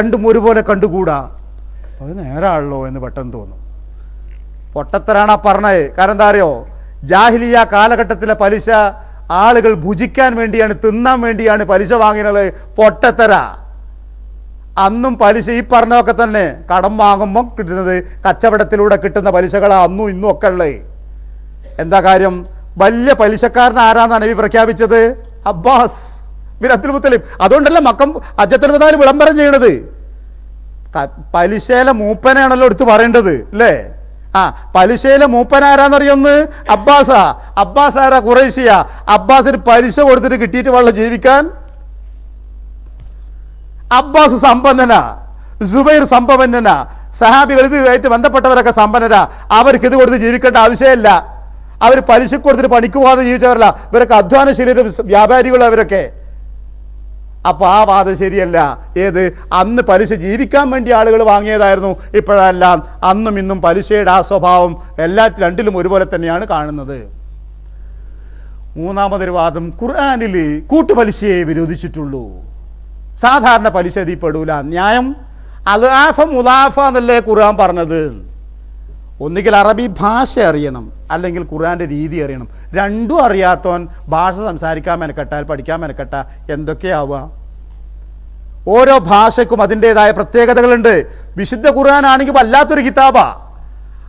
രണ്ടും ഒരുപോലെ കണ്ടുകൂടാ? അത് നേരാണല്ലോ എന്ന് പെട്ടെന്ന് തോന്നും. പൊട്ടത്തരാണ് ആ പറഞ്ഞത്. കാരണം എന്താ അറിയോ? ജാഹിലിയ കാലഘട്ടത്തിലെ പലിശ ആളുകൾ ഭുജിക്കാൻ വേണ്ടിയാണ് തിന്നാൻ വേണ്ടിയാണ് പലിശ വാങ്ങിയത് പൊട്ടത്തര. അന്നും പലിശ ഈ പറഞ്ഞതൊക്കെ തന്നെ കടം വാങ്ങുമ്പോൾ കിട്ടുന്നത് കച്ചവടത്തിലൂടെ കിട്ടുന്ന പലിശകളാണ് അന്നും ഇന്നും ഒക്കെ ഉള്ളേ. എന്താ കാര്യം? വലിയ പലിശക്കാരൻ ആരാന്നാണ് നബി പ്രഖ്യാപിച്ചത്? അബ്ബാസ്. ബിൻ അബ്ദുൽ മുത്തലിം അതുകൊണ്ടല്ല മക്കം അജത്തുൽ മുതാലിം വിളംബരം ചെയ്യണത്? പലിശയിലെ മൂപ്പനാണല്ലോ എടുത്ത് പറയേണ്ടത് അല്ലേ? ആ പലിശയിലെ മൂപ്പൻ ആരാന്നറിയൊന്ന് അബ്ബാസാ. അബ്ബാസ് ആരാ കുറേശ്യ അബ്ബാസിന് പലിശ കൊടുത്തിട്ട് കിട്ടിയിട്ട് വെള്ളം ജീവിക്കാൻ? അബ്ബാസ് സമ്പന്നനാ. സുബൈർ സമ്പന്നനാ. സഹാബികൾ ഇതുമായിട്ട് ബന്ധപ്പെട്ടവരൊക്കെ സമ്പന്നരാ. അവർക്ക് ഇത് കൊടുത്ത് ജീവിക്കേണ്ട ആവശ്യമില്ല. അവർ പലിശ കൊടുത്തിട്ട് പണിക്ക് പോകാതെ ജീവിച്ചവരല്ല. ഇവരൊക്കെ അധ്വാനശീലരും വ്യാപാരികളും അവരൊക്കെ. അപ്പോൾ ആ വാദം ശരിയല്ല. ഏത്? അന്ന് പലിശ ജീവിക്കാൻ വേണ്ടി ആളുകൾ വാങ്ങിയതായിരുന്നു. ഇപ്പോഴെല്ലാം അന്നും ഇന്നും പലിശയുടെ ആ സ്വഭാവം എല്ലാ രണ്ടിലും ഒരുപോലെ തന്നെയാണ് കാണുന്നത്. മൂന്നാമതൊരു വാദം ഖുർആാനിൽ കൂട്ടുപലിശയെ വിരോധിച്ചിട്ടുള്ളൂ. സാധാരണ പലിശ ഇതിൽ ന്യായം അലാഫ മുലാഫ എന്നല്ലേ ഖുർആൻ പറഞ്ഞത്? ഒന്നുകിൽ അറബി ഭാഷ അറിയണം. അല്ലെങ്കിൽ ഖുർആന്റെ രീതി അറിയണം. രണ്ടും അറിയാത്തവൻ ഭാഷ സംസാരിക്കാൻ മെനക്കെട്ടാൽ പഠിക്കാൻ മെനക്കെട്ട എന്തൊക്കെയാവുക ഓരോ ഭാഷയ്ക്കും അതിന്റെതായ പ്രത്യേകതകളുണ്ട്. വിശുദ്ധ ഖുർആനാണെങ്കിൽ വല്ലാത്തൊരു കിതാബാ.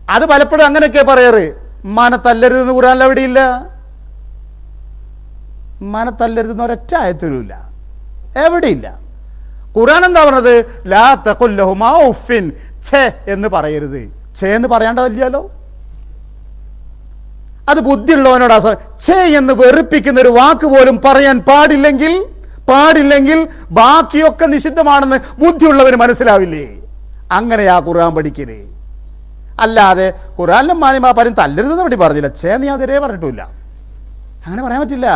അത് പലപ്പോഴും അങ്ങനെയൊക്കെ പറയാറ്. ഉമ്മാനെ തല്ലരുതെന്ന് ഖുർആനിൽ എവിടെയില്ല ഉമ്മാനെ തല്ലരുതെന്ന് ഒരൊറ്റ ആയത്തിലുമില്ല എവിടെയില്ല ഖുർആൻ എന്താ പറഞ്ഞത്? ലാ തഖുല്ലഹുമാ ഉഫിൻ ഛേ എന്ന് പറയരുത്. ഛേ എന്ന് പറയേണ്ടതില്ലല്ലോ അത് ബുദ്ധിയുള്ളവനോടാ ഛേ എന്ന് വെറുപ്പിക്കുന്ന ഒരു വാക്ക് പോലും പറയാൻ പാടില്ലെങ്കിൽ പാടില്ലെങ്കിൽ ബാക്കിയൊക്കെ നിഷിദ്ധമാണെന്ന് ബുദ്ധിയുള്ളവന് മനസ്സിലാവില്ലേ? അങ്ങനെയാ ഖുർആൻ പഠിക്കലേ. അല്ലാതെ ഖുർആനിലും മാനിമാ പലരും തല്ലരുതെന്ന് വേണ്ടി പറഞ്ഞില്ല. ഛേ നീ അതിരേ പറഞ്ഞിട്ടില്ല അങ്ങനെ പറയാൻ പറ്റില്ല.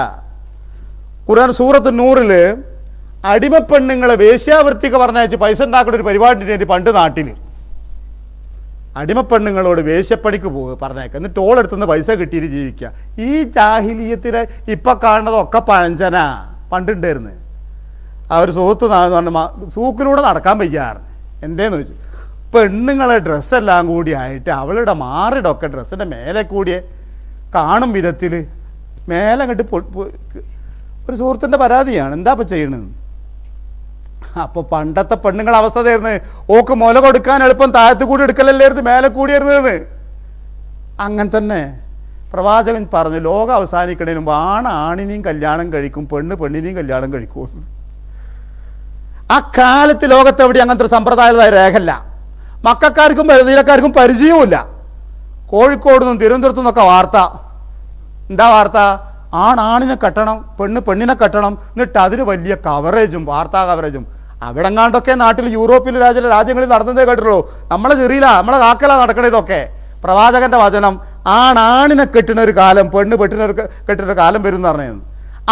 ഖുർആൻ സൂറത്ത് നൂറിൽ അടിമപ്പെണ്ണുങ്ങളെ വേശ്യാവൃത്തിക്ക് പറഞ്ഞയച്ച് പൈസ ഉണ്ടാക്കുന്ന ഒരു പരിപാടി പണ്ട് നാട്ടിൽ അടിമപ്പെണ്ണുങ്ങളോട് വേശ്യപ്പണിക്ക് പോകുക പറഞ്ഞേക്കുക എന്നിട്ട് ടോളെടുത്തുനിന്ന് പൈസ കിട്ടിയിട്ട് ജീവിക്കുക ഈ ജാഹിലീയത്തിലെ ഇപ്പം കാണുന്നതൊക്കെ പഴഞ്ചന. പണ്ടുണ്ടായിരുന്നു. ആ ഒരു സുഹൃത്ത് നാളെന്ന് പറഞ്ഞ സൂക്കിലൂടെ നടക്കാൻ വയ്യാറുണ്ട് എന്തേന്ന് ചോദിച്ചു. പെണ്ണുങ്ങളെ ഡ്രസ്സെല്ലാം കൂടി ആയിട്ട് അവളുടെ മാറിടൊക്കെ ഡ്രസ്സിന്റെ മേലെ കൂടിയ കാണും വിധത്തിൽ മേലെ അങ്ങോട്ട് ഒരു സുഹൃത്തിന്റെ പരാതിയാണ്. എന്താ ഇപ്പം ചെയ്യണത്? അപ്പോൾ പണ്ടത്തെ പെണ്ണുങ്ങളെ അവസ്ഥ തരുന്നത് ഓക്ക് മുല കൊടുക്കാൻ എളുപ്പം താഴത്ത് കൂടി എടുക്കലല്ലായിരുന്നു മേലെ കൂടി കൂടിയായിരുന്നത് അങ്ങനെ തന്നെ പ്രവാചകൻ പറഞ്ഞു ലോകം അവസാനിക്കണതിന് മുമ്പ് ആണ് ആണിനെയും കല്യാണം കഴിക്കും പെണ്ണ് പെണ്ണിനെയും കല്യാണം കഴിക്കും. ആ കാലത്ത് ലോകത്ത് എവിടെ അങ്ങനത്തെ ഒരു സമ്പ്രദായതായ രേഖല്ല മക്കാർക്കും പരിധീരക്കാർക്കും പരിചയവുമില്ല. കോഴിക്കോട് നിന്നും തിരുവനന്തപുരത്തു നിന്നൊക്കെ വാർത്ത. എന്താ വാർത്ത? ആണാണിനെ കെട്ടണം പെണ്ണ് പെണ്ണിനെ കെട്ടണം എന്നിട്ട് അതിന് വലിയ കവറേജും വാർത്താ കവറേജും അവിടെ എങ്ങാണ്ടൊക്കെ നാട്ടിൽ യൂറോപ്പിലെ രാജ്യ രാജ്യങ്ങളിൽ നടന്നതേ കേട്ടുള്ളൂ നമ്മളെ ചെറിയില്ല നമ്മളെ കാക്കല നടക്കണ ഇതൊക്കെ. പ്രവാചകന്റെ വചനം ആണാണിനെ കെട്ടുന്ന ഒരു കാലം പെണ്ണ് പെട്ടിന ഒരു കെട്ടുന്ന കാലം വരും എന്ന് പറഞ്ഞത്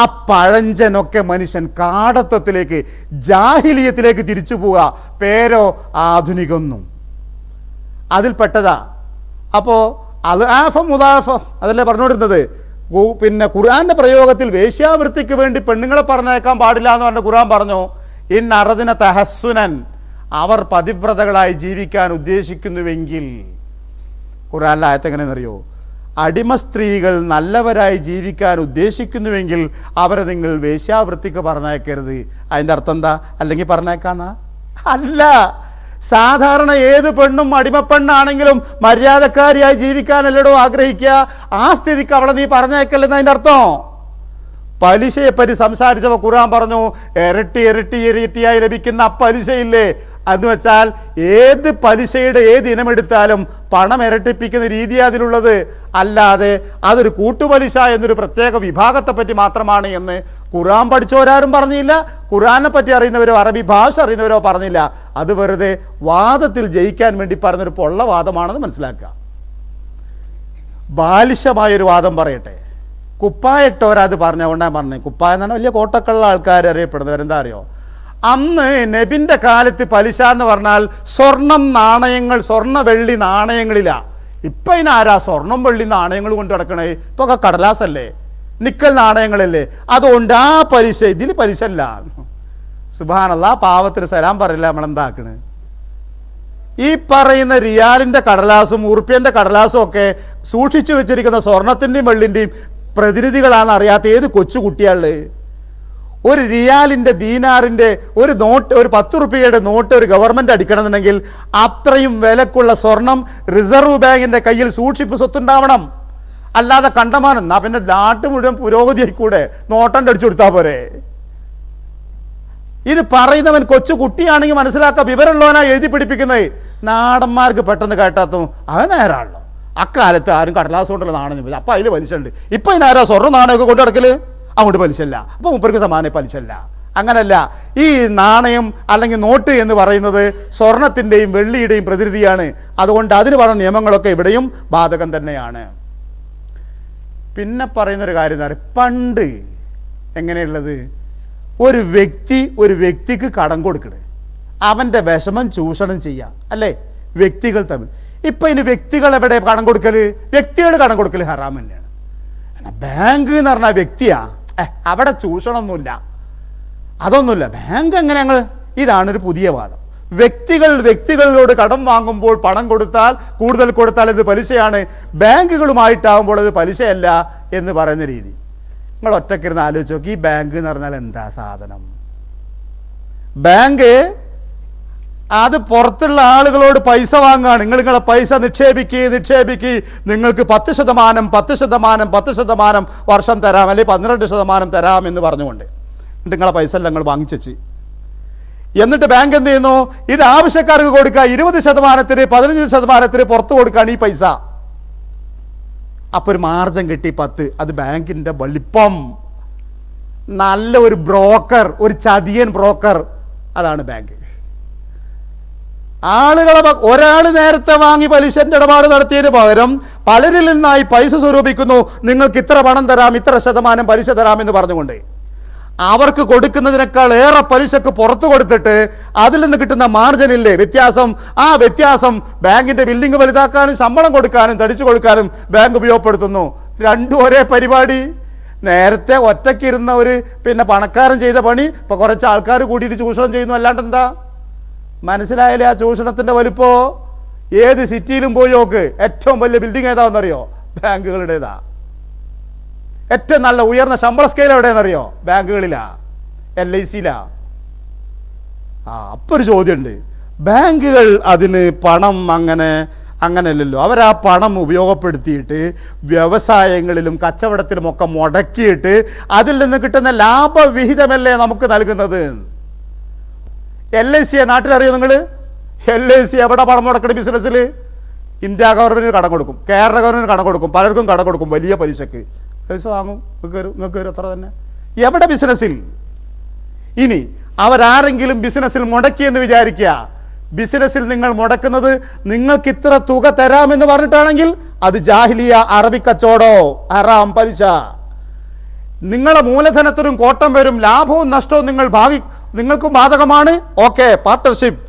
ആ പഴഞ്ചനൊക്കെ മനുഷ്യൻ കാടത്വത്തിലേക്ക് ജാഹിലിയത്തിലേക്ക് തിരിച്ചു പോവുക. പേരോ ആധുനികൊന്നും അതിൽപ്പെട്ടതാ. അപ്പോൾ അത് ആഫം മുതാഫം അതല്ലേ പറഞ്ഞുകൊണ്ടിരുന്നത്? പിന്നെ ഖുർആന്റെ പ്രയോഗത്തിൽ വേശ്യാവൃത്തിക്ക് വേണ്ടി പെണ്ണുങ്ങളെ പറഞ്ഞേക്കാൻ പാടില്ല എന്ന് പറഞ്ഞ ഖുർആൻ പറഞ്ഞു? ഇൻ അറദിന തഹസ്സുനൻ അവർ പതിവ്രതകളായി ജീവിക്കാൻ ഉദ്ദേശിക്കുന്നുവെങ്കിൽ. ഖുർആൻ ആയത്ത് എങ്ങനെയെന്നറിയോ? അടിമ സ്ത്രീകൾ നല്ലവരായി ജീവിക്കാൻ ഉദ്ദേശിക്കുന്നുവെങ്കിൽ അവരെ നിങ്ങൾ വേശ്യാവൃത്തിക്ക് പറഞ്ഞേക്കരുത് അതിന്റെ അർത്ഥം എന്താ? അല്ലെങ്കിൽ പറഞ്ഞേക്കാന്നാ അല്ല. സാധാരണ ഏത് പെണ്ണും അടിമപ്പെണ്ണാണെങ്കിലും മര്യാദക്കാരിയായി ജീവിക്കാനല്ലടോ ആഗ്രഹിക്കുക. ആ സ്ഥിതിക്ക് അവളെ നീ പറഞ്ഞേക്കല്ലെന്ന് അതിന്റെ അർത്ഥം? പലിശയെപ്പറ്റി സംസാരിച്ചവ ഖുർആൻ പറഞ്ഞു ഇരട്ടി ഇരട്ടി ഇരട്ടിയായി ലഭിക്കുന്ന പലിശയില്ലേ? എന്ന് വെച്ചാൽ ഏത് പലിശയുടെ ഏത് ഇനമെടുത്താലും പണം ഇരട്ടിപ്പിക്കുന്ന രീതി അതിലുള്ളത്. അല്ലാതെ അതൊരു കൂട്ടുപലിശ എന്നൊരു പ്രത്യേക വിഭാഗത്തെ പറ്റി മാത്രമാണ് എന്ന് ഖുറാൻ പഠിച്ചവരാരും പറഞ്ഞില്ല. ഖുറാനെ പറ്റി അറിയുന്നവരോ അറബി ഭാഷ അറിയുന്നവരോ പറഞ്ഞില്ല. അത് വെറുതെ വാദത്തിൽ ജയിക്കാൻ വേണ്ടി പറഞ്ഞൊരു പൊള്ള വാദമാണെന്ന് മനസ്സിലാക്കുക. ബാലിശമായൊരു വാദം പറയട്ടെ. കുപ്പായിട്ടോരത് പറഞ്ഞുകൊണ്ടാണ് പറഞ്ഞത് കുപ്പായ എന്നാണ് വലിയ കോട്ടക്കുള്ള ആൾക്കാർ അറിയപ്പെടുന്നവരെന്താ അറിയോ? അന്ന് നബിന്റെ കാലത്ത് പലിശ എന്ന് പറഞ്ഞാൽ സ്വർണം നാണയങ്ങൾ സ്വർണ വെള്ളി നാണയങ്ങളിലാ. ഇപ്പം ഇതിന് ആരാ സ്വർണം വെള്ളി നാണയങ്ങൾ കൊണ്ട് കിടക്കണേ ഇപ്പോൾ ഒക്കെ കടലാസല്ലേ? നിക്കൽ നാണയങ്ങളല്ലേ? അതുകൊണ്ട് ആ പലിശ ഇതിൽ പലിശ അല്ല സുബാനല്ല പാവത്തിന് സലാം പറയില്ല നമ്മളെന്താക്കണ്? ഈ പറയുന്ന റിയാലിന്റെ കടലാസും ഉറുപ്പ്യന്റെ കടലാസും ഒക്കെ സൂക്ഷിച്ചു വെച്ചിരിക്കുന്ന സ്വർണത്തിന്റെയും വെള്ളിന്റെയും പ്രതിനിധികളാണെന്ന് അറിയാത്ത ഏത് കൊച്ചുകുട്ടിയാൾ ഒരു റിയാലിന്റെ ദീനാറിന്റെ ഒരു നോട്ട് ഒരു പത്ത് റുപ്യയുടെ നോട്ട് ഒരു ഗവൺമെന്റ് അടിക്കണമെന്നുണ്ടെങ്കിൽ അത്രയും വിലക്കുള്ള സ്വർണം റിസർവ് ബാങ്കിന്റെ കയ്യിൽ സൂക്ഷിപ്പ് സ്വത്തുണ്ടാവണം. അല്ലാതെ കണ്ടമാനം എന്നാ പിന്നെ നാട്ട് മുഴുവൻ പുരോഗതി ആയിക്കൂടെ നോട്ടന്റെ അടിച്ചു കൊടുത്താൽ പോരെ. ഇത് പറയുന്നവൻ കൊച്ചു കുട്ടിയാണെങ്കിൽ മനസ്സിലാക്കുക വിവരമുള്ളവനാ എഴുതി പിടിപ്പിക്കുന്നത്. നാടന്മാർക്ക് പെട്ടെന്ന് കേട്ടാത്തും അവൻ നേരാണല്ലോ. അക്കാലത്ത് ആരും കടലാസ് കൊണ്ടുള്ള നാണയം അപ്പം അതിൽ വലിച്ചുണ്ട് ഇപ്പം ഇതിനാരാ സ്വർണ നാണയമൊക്കെ കൊണ്ടു നടക്കൽ അങ്ങോട്ട് പലിശല്ല അപ്പോൾ മൂപ്പർക്ക് സമാനം പലിശല്ല അങ്ങനല്ല. ഈ നാണയം അല്ലെങ്കിൽ നോട്ട് എന്ന് പറയുന്നത് സ്വർണത്തിന്റെയും വെള്ളിയുടെയും പ്രതിനിധിയാണ്. അതുകൊണ്ട് അതിന് പറഞ്ഞ നിയമങ്ങളൊക്കെ ഇവിടെയും ബാധകം തന്നെയാണ്. പിന്നെ പറയുന്നൊരു കാര്യം എന്ന് പറയുക? പണ്ട് എങ്ങനെയുള്ളത്? ഒരു വ്യക്തി ഒരു വ്യക്തിക്ക് കടം കൊടുക്കണേ. അവന്റെ വിഷമം ചൂഷണം ചെയ്യാം. അല്ലേ? വ്യക്തികൾ തമ്മിൽ. ഇപ്പം ഇനി വ്യക്തികൾ എവിടെ കടം കൊടുക്കൽ വ്യക്തികൾ കടം കൊടുക്കൽ ഹറാം തന്നെയാണ്. ബാങ്ക് എന്ന് പറഞ്ഞാൽ വ്യക്തിയാ ഏ അവിടെ ചൂഷണമൊന്നുമില്ല. അതൊന്നുമില്ല. ബാങ്ക് എങ്ങനെ ഞങ്ങൾ ഇതാണൊരു പുതിയ വാദം. വ്യക്തികൾ വ്യക്തികളിലോട് കടം വാങ്ങുമ്പോൾ പണം കൊടുത്താൽ കൂടുതൽ കൊടുത്താൽ ഇത് പലിശയാണ്. ബാങ്കുകളുമായിട്ടാകുമ്പോൾ അത് പലിശയല്ല എന്ന് പറയുന്ന രീതി. നിങ്ങൾ ഒറ്റക്കിരുന്ന് ആലോചിച്ച് നോക്കി. ഈ ബാങ്ക് എന്ന് പറഞ്ഞാൽ എന്താ സാധനം? ബാങ്ക് അത് പുറത്തുള്ള ആളുകളോട് പൈസ വാങ്ങുകയാണ് നിങ്ങൾ നിങ്ങളെ പൈസ നിക്ഷേപിക്കുക നിക്ഷേപിക്കുക നിങ്ങൾക്ക് പത്ത് ശതമാനം പത്ത് ശതമാനം പത്ത് ശതമാനം വർഷം തരാം അല്ലെങ്കിൽ പന്ത്രണ്ട് ശതമാനം തരാം എന്ന് പറഞ്ഞുകൊണ്ട് എന്നിട്ട് നിങ്ങളെ പൈസ എല്ലാം നിങ്ങൾ വാങ്ങിച്ചെച്ച് എന്നിട്ട് ബാങ്ക് എന്ത് ചെയ്യുന്നു? ഇത് ആവശ്യക്കാർക്ക് കൊടുക്കുക. ഇരുപത് ശതമാനത്തിന് പതിനഞ്ച് ശതമാനത്തിന് പുറത്ത് കൊടുക്കുകയാണ് ഈ പൈസ. അപ്പോൾ ഒരു മാർജൻ കിട്ടി പത്ത്. അത് ബാങ്കിന്റെ വലിപ്പം. നല്ല ഒരു ബ്രോക്കർ ഒരു ചതിയൻ ബ്രോക്കർ അതാണ് ബാങ്ക് ആളുകളെ ഒരാൾ നേരത്തെ വാങ്ങി പലിശന്റെ ഇടപാട് നടത്തിയതിന് പകരം പലരിൽ നിന്നായി പൈസ സ്വരൂപിക്കുന്നു. നിങ്ങൾക്ക് ഇത്ര പണം തരാം ഇത്ര ശതമാനം പലിശ തരാം എന്ന് പറഞ്ഞുകൊണ്ട്. അവർക്ക് കൊടുക്കുന്നതിനേക്കാൾ ഏറെ പലിശക്ക് പുറത്തു കൊടുത്തിട്ട് അതിൽ നിന്ന് കിട്ടുന്ന മാർജിനില്ലേ വ്യത്യാസം. ആ വ്യത്യാസം ബാങ്കിന്റെ ബിൽഡിംഗ് വലുതാക്കാനും ശമ്പളം കൊടുക്കാനും തടിച്ചു കൊടുക്കാനും ബാങ്ക് ഉപയോഗപ്പെടുത്തുന്നു. രണ്ടും ഒരേ പരിപാടി. നേരത്തെ ഒറ്റയ്ക്കിരുന്ന ഒരു പിന്നെ പണക്കാരൻ ചെയ്ത പണി ഇപ്പോൾ കുറച്ച് ആൾക്കാർ കൂട്ടിയിട്ട് ചൂഷണം ചെയ്യുന്നു. അല്ലാണ്ട് എന്താ? മനസ്സിലായാലേ ആ ചൂഷണത്തിന്റെ വലിപ്പോ? ഏത് സിറ്റിയിലും പോയി നോക്ക്. ഏറ്റവും വലിയ ബിൽഡിംഗ് ഏതാണെന്നറിയോ? ബാങ്കുകളുടേതാ. ഏറ്റവും നല്ല ഉയർന്ന ശമ്പള സ്കെയിൽ എവിടെയെന്നറിയോ ബാങ്കുകളിലാ. എൽ ഐ സിയിലാ ആ അപ്പോൾ ഒരു ചോദ്യമുണ്ട്. ബാങ്കുകൾ അതിന് പണം അങ്ങനെ അങ്ങനെയല്ലല്ലോ. അവർ ആ പണം ഉപയോഗപ്പെടുത്തിയിട്ട് വ്യവസായങ്ങളിലും കച്ചവടത്തിലും ഒക്കെ മുടക്കിയിട്ട് അതിൽ നിന്ന് കിട്ടുന്ന ലാഭവിഹിതമല്ലേ നമുക്ക് നൽകുന്നത്? എൽ ഐ സിയെ നാട്ടിലറിയോ നിങ്ങൾ എൽ ഐ സി എവിടെ പണം മുടക്കണ ബിസിനസ്സിൽ ഇന്ത്യ ഗവൺമെന്റിന് കടം കൊടുക്കും. കേരള ഗവൺമെന്റ് കടം കൊടുക്കും. പലർക്കും കടം കൊടുക്കും. വലിയ പലിശക്ക്. പൈസ വാങ്ങും. നിങ്ങൾക്ക് നിങ്ങൾക്ക് അത്ര തന്നെ. എവിടെ ബിസിനസ്സിൽ? ഇനി അവരാരെങ്കിലും ബിസിനസ്സിൽ മുടക്കിയെന്ന് വിചാരിക്കുക. ബിസിനസ്സിൽ നിങ്ങൾ മുടക്കുന്നത് നിങ്ങൾക്ക് ഇത്ര തുക തരാമെന്ന് പറഞ്ഞിട്ടാണെങ്കിൽ അത് ജാഹിലിയ അറബി കച്ചോടോ ഹറാം പലിശ. നിങ്ങളുടെ മൂലധനത്തിനും കോട്ടം വരും. ലാഭവും നഷ്ടവും നിങ്ങൾ ഭാഗി നിങ്ങൾക്കും ബാധകമാണ്. ഓക്കെ പാർട്ട്ണർഷിപ്പ്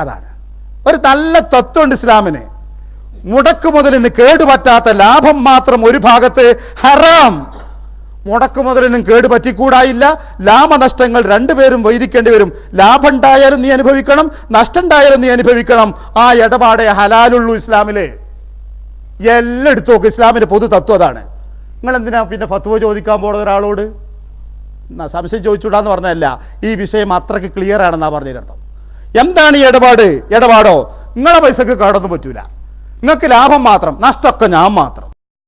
അതാണ്. ഒരു നല്ല തത്വമുണ്ട് ഇസ്ലാമിന്. മുടക്ക് മുതലിന് കേടുപറ്റാത്ത ലാഭം മാത്രം ഒരു ഭാഗത്ത് ഹറാം. മുടക്ക് മുതലിനും കേട് പറ്റിക്കൂടായില്ല ലാഭനഷ്ടങ്ങൾ രണ്ടുപേരും വൈദിക്കേണ്ടി വരും. ലാഭം ഉണ്ടായാലും നീ അനുഭവിക്കണം നഷ്ടം ഉണ്ടായാലും നീ അനുഭവിക്കണം. ആ ഇടപാടെ ഹലാലുള്ളൂ ഇസ്ലാമിലെ. എല്ലാം എടുത്തു നോക്കും. ഇസ്ലാമിന്റെ പൊതു തത്വം അതാണ്. നിങ്ങൾ എന്തിനാ പിന്നെ ഫത്വ ചോദിക്കാൻ പോകുന്ന ഒരാളോട്? സംശയം ചോദിച്ചുകൂടാന്ന് പറഞ്ഞതല്ല. ഈ വിഷയം അത്രയ്ക്ക് ക്ലിയർ ആണെന്നാ പറഞ്ഞതിനർത്ഥം എന്താണ് ഈ ഇടപാട്? ഇടപാടോ? നിങ്ങളെ പൈസക്ക് കടന്നു പറ്റൂല. നിങ്ങൾക്ക് ലാഭം മാത്രം നഷ്ടമൊക്കെ ഞാൻ മാത്രം.